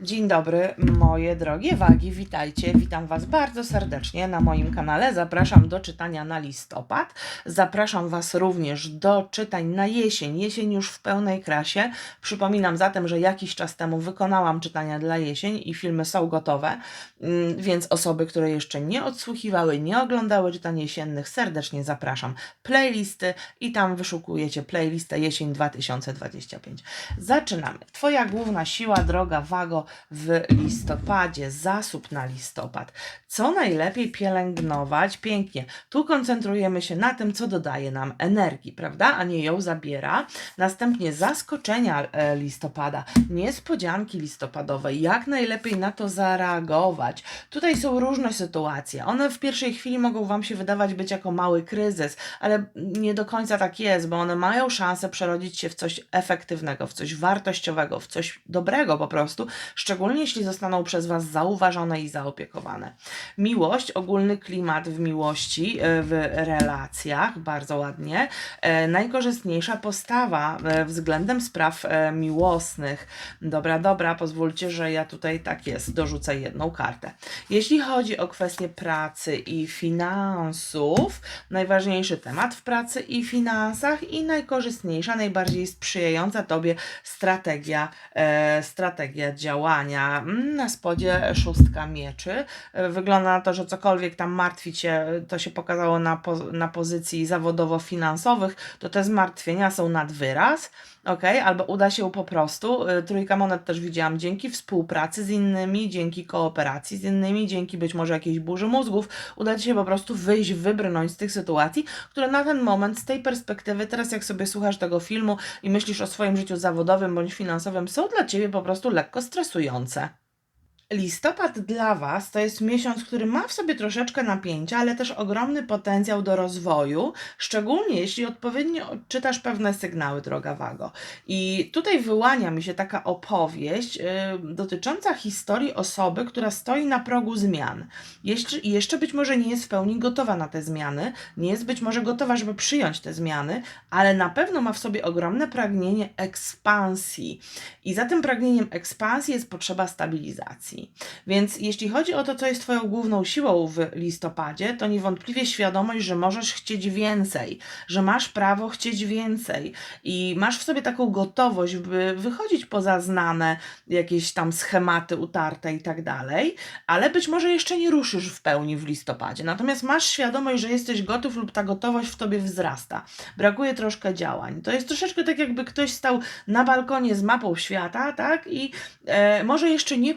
Dzień dobry, moje drogie wagi, witajcie. Witam Was bardzo serdecznie na moim kanale. Zapraszam do czytania na listopad. Zapraszam Was również do czytań na jesień. Jesień już w pełnej krasie. Przypominam zatem, że jakiś czas temu wykonałam czytania dla jesień i filmy są gotowe, Mm, więc osoby, które jeszcze nie odsłuchiwały, nie oglądały czytań jesiennych, serdecznie zapraszam. Playlisty i tam wyszukujecie playlistę jesień 2025. Zaczynamy. Twoja główna siła, droga wago w listopadzie, zasób na listopad. Co najlepiej pielęgnować? Pięknie. Tu koncentrujemy się na tym, co dodaje nam energii, prawda? A nie ją zabiera. Następnie zaskoczenia e, listopada, niespodzianki listopadowe. Jak najlepiej na to zareagować? Tutaj są różne sytuacje. One w pierwszej chwili mogą Wam się wydawać być jako mały kryzys, ale nie do końca tak jest, bo one mają szansę przerodzić się w coś efektywnego, w coś wartościowego, w coś dobrego po prostu, szczególnie jeśli zostaną przez Was zauważone i zaopiekowane. Miłość, ogólny klimat w miłości, e, w relacjach, bardzo ładnie. E, Najkorzystniejsza postawa e, względem spraw miłosnych. Dobra, dobra, pozwólcie, że ja tutaj tak jest, dorzucę jedną kartę. Jeśli chodzi o kwestie pracy i finansów, najważniejszy temat w pracy i finansach i najkorzystniejsza, najbardziej sprzyjająca Tobie strategia, strategia działania. Mm, Na spodzie szóstka mieczy. E, Wygląda na to, że cokolwiek tam martwi Cię, to się pokazało na, po, na pozycji zawodowo-finansowych, to te zmartwienia są nad wyraz. Ok, albo uda się po prostu. y, Trójka monet też widziałam dzięki współpracy z innymi, dzięki kooperacji z innymi, dzięki być może jakiejś burzy mózgów, uda Ci się po prostu wyjść, wybrnąć z tych sytuacji, które na ten moment, z tej perspektywy, teraz jak sobie słuchasz tego filmu i myślisz o swoim życiu zawodowym bądź finansowym, są dla Ciebie po prostu lekko stresujące interesujące. Listopad dla Was to jest miesiąc, który ma w sobie troszeczkę napięcia, ale też ogromny potencjał do rozwoju, szczególnie jeśli odpowiednio odczytasz pewne sygnały, droga Wago. I tutaj wyłania mi się taka opowieść yy, dotycząca historii osoby, która stoi na progu zmian. Jeszcze, jeszcze być może nie jest w pełni gotowa na te zmiany, nie jest być może gotowa, żeby przyjąć te zmiany, ale na pewno ma w sobie ogromne pragnienie ekspansji. I za tym pragnieniem ekspansji jest potrzeba stabilizacji. Więc jeśli chodzi o to, co jest Twoją główną siłą w listopadzie, to niewątpliwie świadomość, że możesz chcieć więcej, że masz prawo chcieć więcej i masz w sobie taką gotowość, by wychodzić poza znane jakieś tam schematy utarte i tak dalej, ale być może jeszcze nie ruszysz w pełni w listopadzie. Natomiast masz świadomość, że jesteś gotów lub ta gotowość w Tobie wzrasta. Brakuje troszkę działań. To jest troszeczkę tak, jakby ktoś stał na balkonie z mapą świata, tak? I e, może jeszcze nie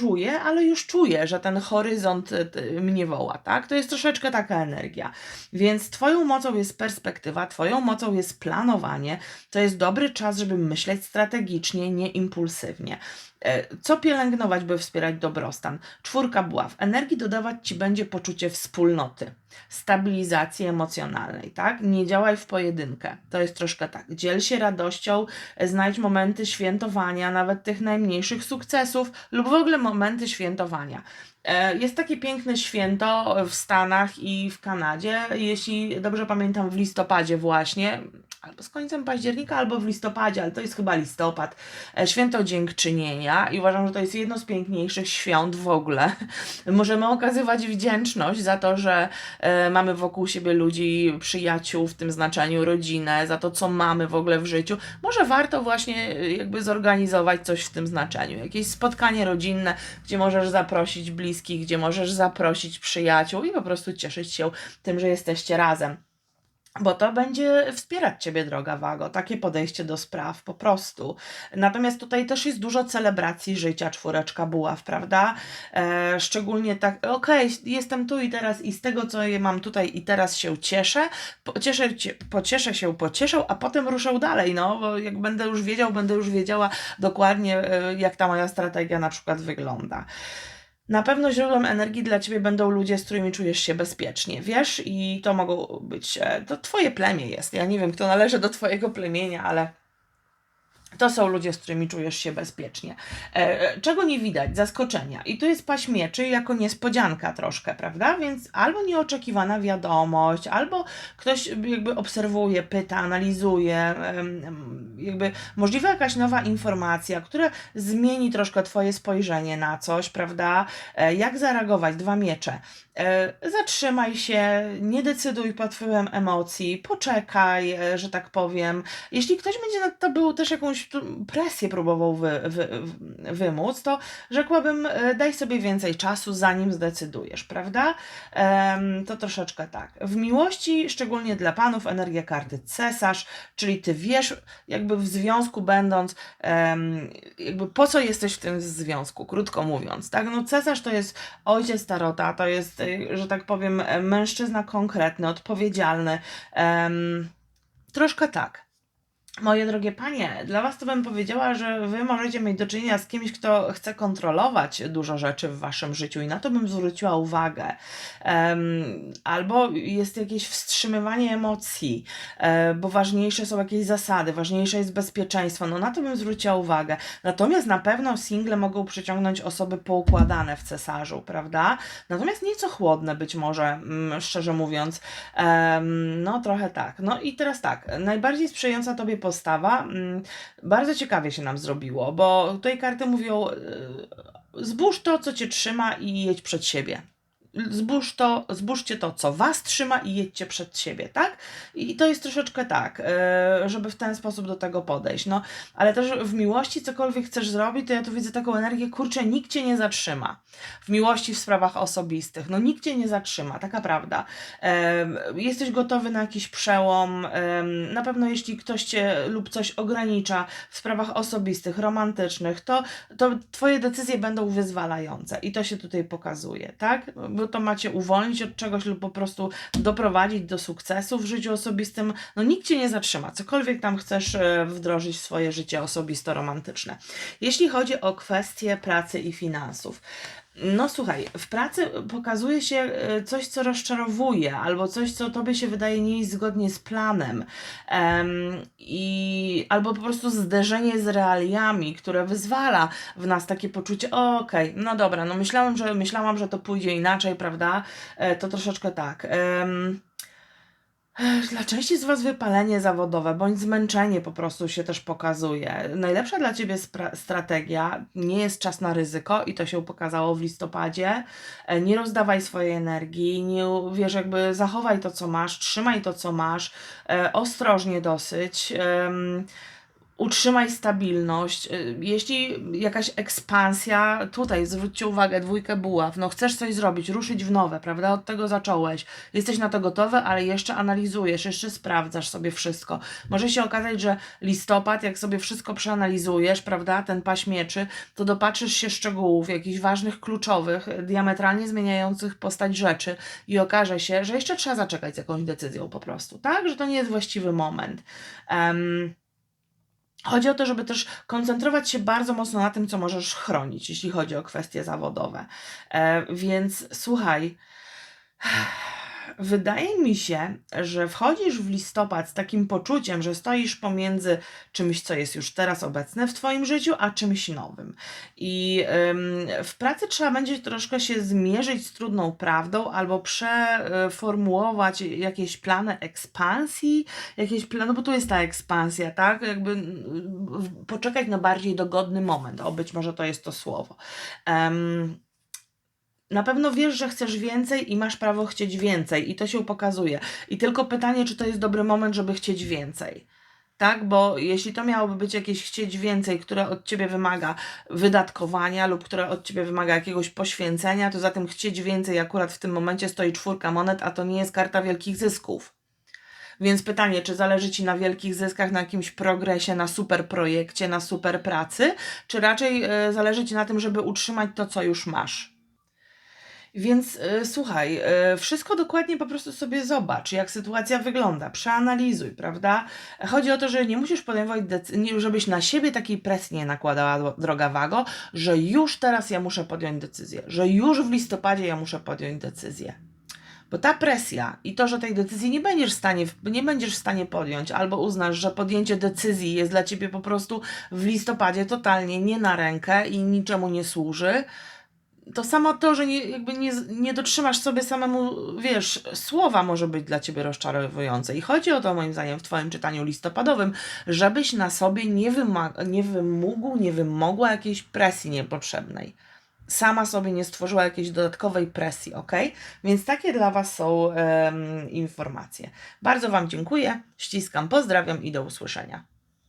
podróżuje, ale już czuje, że ten horyzont e, mnie woła, tak? To jest troszeczkę taka energia. Więc Twoją mocą jest perspektywa, Twoją mocą jest planowanie. To jest dobry czas, żeby myśleć strategicznie, nie impulsywnie. E, Co pielęgnować, by wspierać dobrostan? Czwórka buław. Energii dodawać Ci będzie poczucie wspólnoty, stabilizacji emocjonalnej, tak? Nie działaj w pojedynkę. To jest troszkę tak. Dziel się radością, e, znajdź momenty świętowania, nawet tych najmniejszych sukcesów lub w ogóle momenty świętowania. E, Jest takie piękne święto w Stanach i w Kanadzie, jeśli dobrze pamiętam, w listopadzie właśnie, albo z końcem października, albo w listopadzie, ale to jest chyba listopad. E, Święto Dziękczynienia i uważam, że to jest jedno z piękniejszych świąt w ogóle. Możemy okazywać wdzięczność za to, że e, mamy wokół siebie ludzi, przyjaciół w tym znaczeniu, rodzinę, za to, co mamy w ogóle w życiu. Może warto właśnie e, jakby zorganizować coś w tym znaczeniu. Jakieś spotkanie rodzinne, gdzie możesz zaprosić bliskich, gdzie możesz zaprosić przyjaciół i po prostu cieszyć się tym, że jesteście razem. Bo to będzie wspierać Ciebie, droga Wago, takie podejście do spraw po prostu. Natomiast tutaj też jest dużo celebracji życia, czwóreczka buław, prawda? E, szczególnie tak, okej, jestem tu i teraz i z tego, co mam tutaj i teraz się cieszę, pocieszę, cie- pocieszę się, pocieszę, a potem ruszę dalej, no, bo jak będę już wiedział, będę już wiedziała dokładnie, e, jak ta moja strategia na przykład wygląda. Na pewno źródłem energii dla ciebie będą ludzie, z którymi czujesz się bezpiecznie, wiesz? I to mogą być, e, to twoje plemię jest. Ja nie wiem, kto należy do twojego plemienia, ale To są ludzie, z którymi czujesz się bezpiecznie. E, czego nie widać? Zaskoczenia. I tu jest paść mieczy jako niespodzianka troszkę, prawda? Więc albo nieoczekiwana wiadomość, albo ktoś jakby obserwuje, pyta, analizuje, jakby możliwa jakaś nowa informacja, która zmieni troszkę Twoje spojrzenie na coś, prawda? E, jak zareagować? Dwa miecze. E, Zatrzymaj się, nie decyduj pod wpływem emocji, poczekaj, e, że tak powiem. Jeśli ktoś będzie na to był też jakąś presję próbował wy, wy, wy- wymóc, to rzekłabym, e, daj sobie więcej czasu, zanim zdecydujesz, prawda? To troszeczkę tak. W miłości, szczególnie dla panów, energia karty cesarz, czyli ty wiesz, jakby w związku będąc, jakby po co jesteś w tym związku, krótko mówiąc, tak? No cesarz to jest ojciec tarota, to jest, y, że tak powiem, e, mężczyzna konkretny, odpowiedzialny. Em, troszkę tak. Moje drogie panie, dla was to bym powiedziała, że wy możecie mieć do czynienia z kimś, kto chce kontrolować dużo rzeczy w waszym życiu i na to bym zwróciła uwagę. Em, albo jest jakieś wstrzymywanie emocji, e, bo ważniejsze są jakieś zasady, ważniejsze jest bezpieczeństwo. No na to bym zwróciła uwagę. Natomiast na pewno single mogą przyciągnąć osoby poukładane w cesarzu, prawda? Natomiast nieco chłodne być może, mm, szczerze mówiąc. Em, no trochę tak. No i teraz tak, najbardziej sprzyjająca tobie postawa, mm, bardzo ciekawie się nam zrobiło, bo tutaj karty mówią, y, zbóż to, co cię trzyma i jedź przed siebie. Zbóż to, zbóżcie to, co was trzyma i jedźcie przed siebie, tak? I to jest troszeczkę tak, e, żeby w ten sposób do tego podejść. No, ale też w miłości cokolwiek chcesz zrobić, to ja tu widzę taką energię, kurczę, nikt cię nie zatrzyma. W miłości, w sprawach osobistych, no nikt cię nie zatrzyma, taka prawda. Jesteś gotowy na jakiś przełom, na pewno jeśli ktoś cię lub coś ogranicza w sprawach osobistych, romantycznych, to, to twoje decyzje będą wyzwalające i to się tutaj pokazuje, tak? Bo to macie uwolnić od czegoś lub po prostu doprowadzić do sukcesu w życiu osobistym. No nikt cię nie zatrzyma, cokolwiek tam chcesz e, wdrożyć w swoje życie osobisto-romantyczne. Jeśli chodzi o kwestie pracy i finansów, no słuchaj, w pracy pokazuje się e, coś, co rozczarowuje, albo coś, co tobie się wydaje nie jest zgodnie z planem, Em, i albo po prostu zderzenie z realiami, które wyzwala w nas takie poczucie, "O, okej, no dobra, no myślałam, że myślałam, że to pójdzie inaczej, prawda? E, to troszeczkę tak. Ech, Dla części z Was wypalenie zawodowe bądź zmęczenie po prostu się też pokazuje. Najlepsza dla Ciebie strategia nie jest czas na ryzyko i to się pokazało w listopadzie. E, Nie rozdawaj swojej energii, nie wiesz, jakby zachowaj to, co masz, trzymaj to, co masz, e, ostrożnie dosyć. Utrzymaj stabilność. Y, Jeśli jakaś ekspansja, tutaj zwróćcie uwagę, dwójkę buław, no chcesz coś zrobić, ruszyć w nowe, prawda? Od tego zacząłeś. Jesteś na to gotowy, ale jeszcze analizujesz, jeszcze sprawdzasz sobie wszystko. Może się okazać, że listopad, jak sobie wszystko przeanalizujesz, prawda, ten paś mieczy, to dopatrzysz się szczegółów, jakichś ważnych, kluczowych, diametralnie zmieniających postać rzeczy i okaże się, że jeszcze trzeba zaczekać z jakąś decyzją po prostu, tak? Że to nie jest właściwy moment. Em, Chodzi o to, żeby też koncentrować się bardzo mocno na tym, co możesz chronić, jeśli chodzi o kwestie zawodowe. E, więc słuchaj, wydaje mi się, że wchodzisz w listopad z takim poczuciem, że stoisz pomiędzy czymś, co jest już teraz obecne w Twoim życiu, a czymś nowym. I w pracy trzeba będzie troszkę się zmierzyć z trudną prawdą albo przeformułować jakieś plany ekspansji, jakieś plany, no bo tu jest ta ekspansja, tak? Jakby poczekać na bardziej dogodny moment. O, być może to jest to słowo. Em, na pewno wiesz, że chcesz więcej i masz prawo chcieć więcej, i to się pokazuje. I tylko pytanie, czy to jest dobry moment, żeby chcieć więcej. Tak, bo jeśli to miałoby być jakieś chcieć więcej, które od ciebie wymaga wydatkowania lub które od ciebie wymaga jakiegoś poświęcenia, to za tym chcieć więcej akurat w tym momencie stoi czwórka monet, a to nie jest karta wielkich zysków. Więc pytanie, czy zależy Ci na wielkich zyskach, na jakimś progresie, na super projekcie, na super pracy, czy raczej e, zależy Ci na tym, żeby utrzymać to, co już masz? Więc y, słuchaj, y, wszystko dokładnie po prostu sobie zobacz, jak sytuacja wygląda, przeanalizuj, prawda? Chodzi o to, że nie musisz podejmować decyzji, żebyś na siebie takiej presji nie nakładała, dro- droga Wago, że już teraz ja muszę podjąć decyzję, że już w listopadzie ja muszę podjąć decyzję. Bo ta presja i to, że tej decyzji nie będziesz w stanie, nie będziesz w stanie podjąć, albo uznasz, że podjęcie decyzji jest dla ciebie po prostu w listopadzie totalnie nie na rękę i niczemu nie służy, to samo to, że nie, jakby nie, nie dotrzymasz sobie samemu, wiesz, słowa może być dla ciebie rozczarowujące. I chodzi o to, moim zdaniem, w Twoim czytaniu listopadowym, żebyś na sobie nie, nie wymógł, nie wymogła jakiejś presji niepotrzebnej. Sama sobie nie stworzyła jakiejś dodatkowej presji, ok? Więc takie dla Was są em, informacje. Bardzo Wam dziękuję, ściskam, pozdrawiam i do usłyszenia.